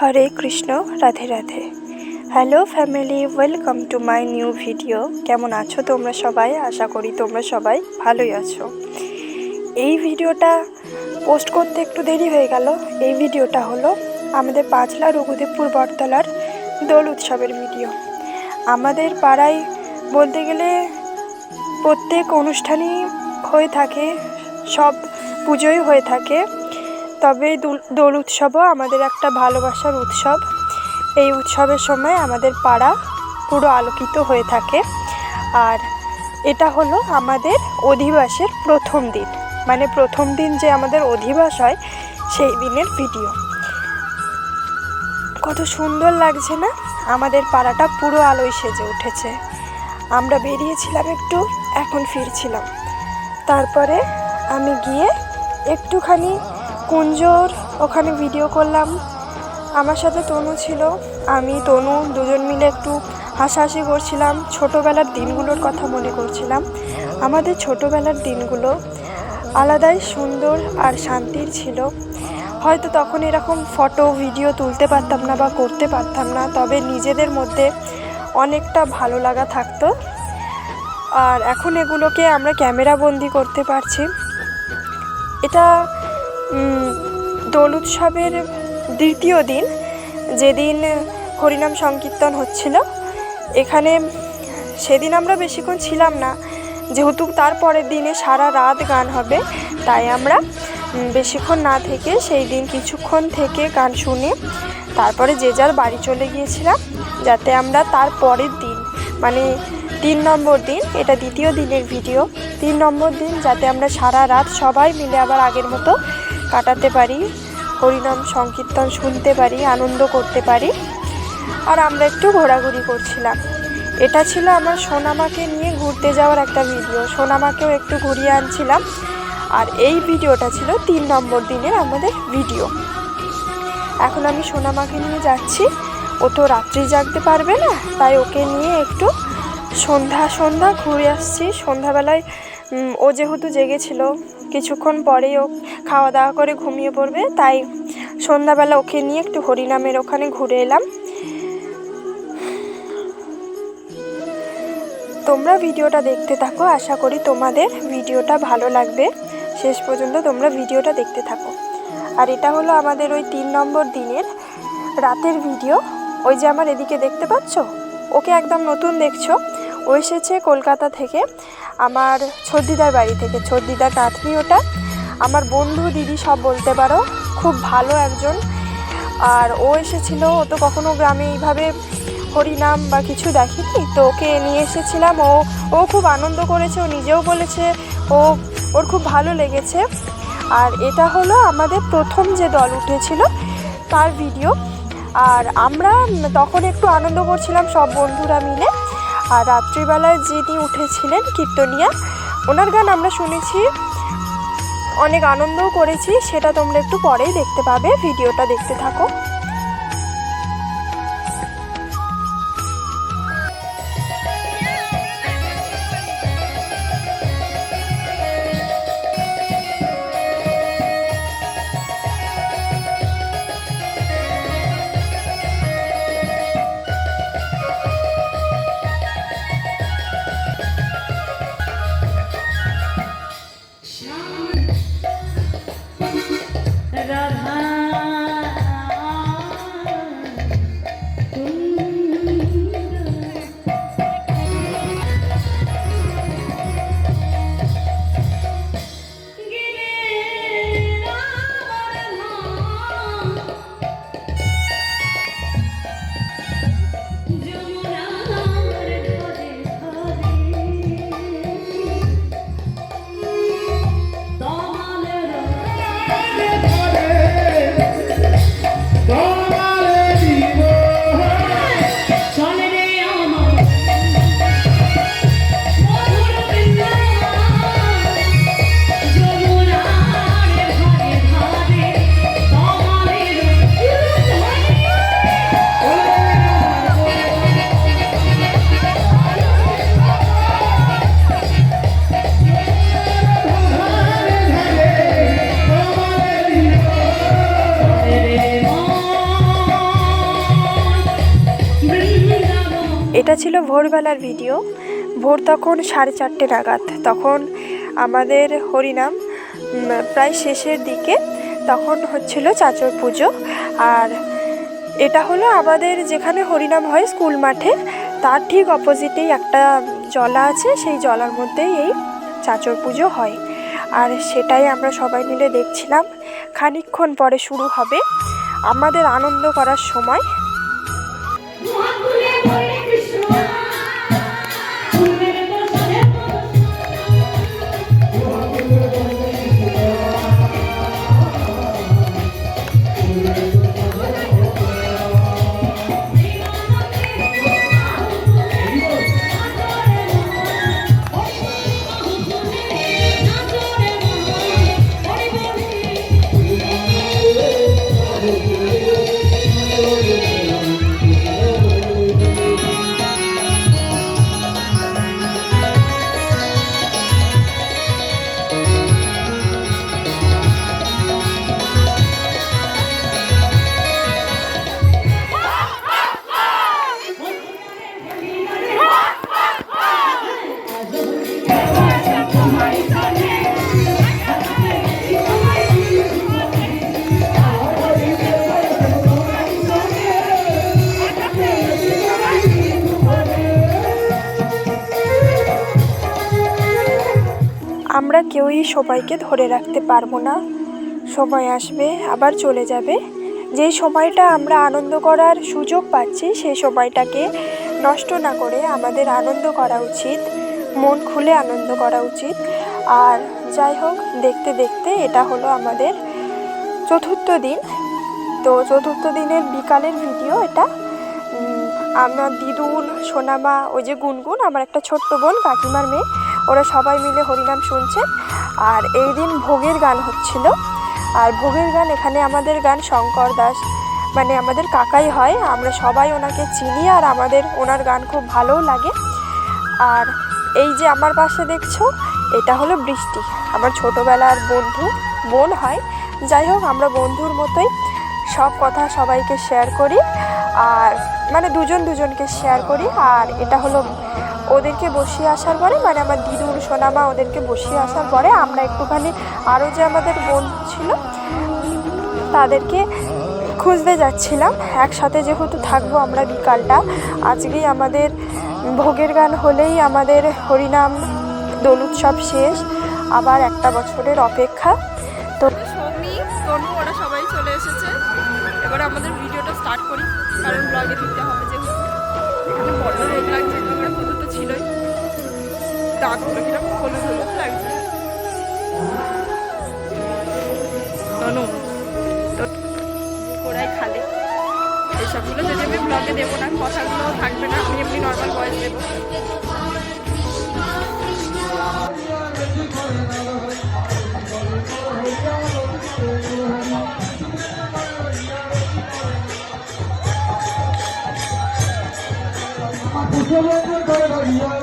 Hare Krishna, Radhe Radhe. Hello family welcome to my new video কেমন আছো তোমরা সবাই? আশা করি তোমরা সবাই ভালোই আছো। এই ভিডিওটা পোস্ট করতে একটু দেরি হয়ে গেল। এই ভিডিওটা হলো আমাদের পাঁচলা রঘুদেবপুর বটতলার দোল উৎসবের ভিডিও আমাদের পাড়ায় বলতে গেলে প্রত্যেক অনুষ্ঠানই হয়ে থাকে, সব পুজোই হয়ে থাকে। তবে দোল উৎসবও আমাদের একটা ভালোবাসার উৎসব। এই উৎসবের সময় আমাদের পাড়া পুরো আলোকিত হয়ে থাকে। আর এটা হলো আমাদের অধিবাসের প্রথম দিন। মানে প্রথম দিন যে আমাদের অধিবাস হয়, সেই দিনের ভিডিও। কত সুন্দর লাগছে না? আমাদের পাড়াটা পুরো আলোয় সেজে উঠেছে। আমরা বেরিয়েছিলাম একটু, এখন ফিরছিলাম। তারপরে আমি গিয়ে একটুখানি কুঞ্জর, ওখানে ভিডিও করলাম। আমার সাথে তনু ছিল, আমি, তনু দুজন মিলে একটু হাসাহাসি করছিলাম। ছোটোবেলার দিনগুলোর কথা মনে করছিলাম। আমাদের ছোটোবেলার দিনগুলো আলাদাই সুন্দর আর শান্তির ছিল। হয়তো তখন এরকম ফটো ভিডিও তুলতে পারতাম না বা করতে পারতাম না, তবে নিজেদের মধ্যে অনেকটা ভালো লাগা থাকতো। আর এখন এগুলোকে আমরা ক্যামেরা বন্দি করতে পারছি। এটা দোল উৎসবের দ্বিতীয় দিন, যেদিন হরিনাম সংকীর্তন হচ্ছিল, এখানে সেদিন আমরা বেশিক্ষণ ছিলাম না। যেহেতু তার পরের দিনে সারা রাত গান হবে, তাই আমরা বেশিক্ষণ না থেকে সেই দিন কিছুক্ষণ থেকে গান শুনে, তারপরে যে যার বাড়ি চলে গিয়েছিলাম, যাতে আমরা তার পরের দিন মানে তিন নম্বর দিন, এটা দ্বিতীয় দিনের ভিডিও তিন নম্বর দিন যাতে আমরা সারা রাত সবাই মিলে আবার আগের মতো কাটাতে পারি, হরিনাম সংকীর্তন শুনতে পারি, আনন্দ করতে পারি। আর আমরা একটু ঘোরাঘুরি করছিলাম। এটা ছিল আমার সোনামাকে নিয়ে ঘুরতে যাওয়ার একটা ভিডিও। সোনামাকেও একটু ঘুরিয়ে আনছিলাম। আর এই ভিডিওটা ছিল তিন নম্বর দিনের আমাদের ভিডিও। এখন আমি সোনামাকে নিয়ে যাচ্ছি। ও তো রাত্রি জাগতে পারবে না, তাই ওকে নিয়ে একটু সন্ধ্যা সন্ধ্যা ঘুরে আসছি। সন্ধ্যাবেলায় ও যেহেতু জেগেছিল কিছুক্ষণ পরেই ও খাওয়া দাওয়া করে ঘুমিয়ে পড়বে, তাই সন্ধ্যাবেলা ওকে নিয়ে একটু হরিনামের ওখানে ঘুরে এলাম। তোমরা ভিডিওটা দেখতে থাকো, আশা করি তোমাদের ভিডিওটা ভালো লাগবে। শেষ পর্যন্ত তোমরা ভিডিওটা দেখতে থাকো। আর এটা হলো আমাদের ওই তিন নম্বর দিনের রাতের ভিডিও। ওই যে আমার এদিকে দেখতে পাচ্ছ? ওকে একদম নতুন দেখছ। ও এসেছে কলকাতা থেকে। আমার ছর্দিদার বাড়ি থেকে ছর্দিদার নাতনি ওটা। আমার বন্ধু, দিদি সব বলতে পারো, খুব ভালো একজন। আর ও এসেছিল, ও তো কখনো গ্রামে এইভাবে হরিনাম বা কিছু দেখেনি, তো ওকে নিয়ে এসেছিলাম। ও ও খুব আনন্দ করেছে, ও নিজেও বলেছে, ও, ওর খুব ভালো লেগেছে। আর এটা হলো আমাদের প্রথম যে দল উঠেছিল, তার ভিডিও আর আমরা তখন একটু আনন্দ করছিলাম সব বন্ধুরা মিলে। আর রাত্রিবেলায় যিনি উঠেছিলেন কীর্তনিয়া, ওনার গান আমরা শুনেছি, অনেক আনন্দও করেছি, সেটা তোমরা একটু পরেই দেখতে পাবে, ভিডিওটা দেখতে থাকো। ভোরবেলার ভিডিও। ভোর তখন সাড়ে চারটে নাগাদ। তখন আমাদের হরিনাম প্রায় শেষের দিকে তখন হচ্ছিল চাচর পুজো। আর এটা হলো আমাদের যেখানে হরিনাম হয় স্কুল মাঠে, তার ঠিক অপোজিটেই একটা জলা আছে, সেই জলার মধ্যেই এই চাচর পুজো হয়। আর সেটাই আমরা সবাই মিলে দেখছিলাম। খানিকক্ষণ পরে শুরু হবে। আমাদের আনন্দ করার সময় আমরা কেউই সবাইকে ধরে রাখতে পারব না। সময় আসবে, আবার চলে যাবে। যেই সময়টা আমরা আনন্দ করার সুযোগ পাচ্ছি সেই সময়টাকে নষ্ট না করে আমাদের আনন্দ করা উচিত, মন খুলে আনন্দ করা উচিত। আর যাই হোক, দেখতে দেখতে এটা হলো আমাদের চতুর্থ দিন। তো চতুর্থ দিনের বিকালের ভিডিও এটা। আমার দিদুন, সোনামা, ওই যে গুনগুন, আমার একটা ছোট্ট বোন, কাকিমার মেয়ে। ওরা সবাই মিলে হরিনাম শুনছে। আর এই দিন ভোগের গান হচ্ছিল। আর ভোগের গান এখানে আমাদের গান শঙ্কর দাস মানে আমাদের কাকাই হয়। আমরা সবাই ওনাকে চিনি আর আমাদের ওনার গান খুব ভালোও লাগে। আর এই যে আমার পাশে দেখছ, এটা হলো বৃষ্টি। আমার ছোটোবেলার বন্ধু, বোন হয়। যাই হোক, আমরা বন্ধুর মতোই সব কথা সবাইকে শেয়ার করি। আর মানে দুজন দুজনকে শেয়ার করি। আর এটা হলো ওদেরকে বসিয়ে আসার পরে মানে আমার দিদুর সোনামা ওদেরকে বসিয়ে আসার পরে আমরা একটুখানি আরও যে আমাদের বন্ধু ছিল, তাদেরকে খুঁজতে যাচ্ছিলাম। একসাথে যেহেতু থাকব আমরা বিকালটা, আজকেই আমাদের ভোগের গান হলেই আমাদের হরিনাম, দোল উৎসব শেষ, আবার একটা বছরের অপেক্ষা। তো সৌমি তনু ওরা সবাই চলে এসেছে। এবার আমাদের ভিডিওটা স্টার্ট করি, কারণ ব্লগে দিতে হবে যেহেতু। লাগছে ছিলই। দাগগুলো কীরকম হলুদ হলুদ লাগছে। তনু ওরাই খালে। এইসবগুলো যদি আমি ব্লগে দেবো না, কথাগুলো থাকবে না, আমি এমনি নর্মাল ভয়েস দেবো। 这边这边高压锅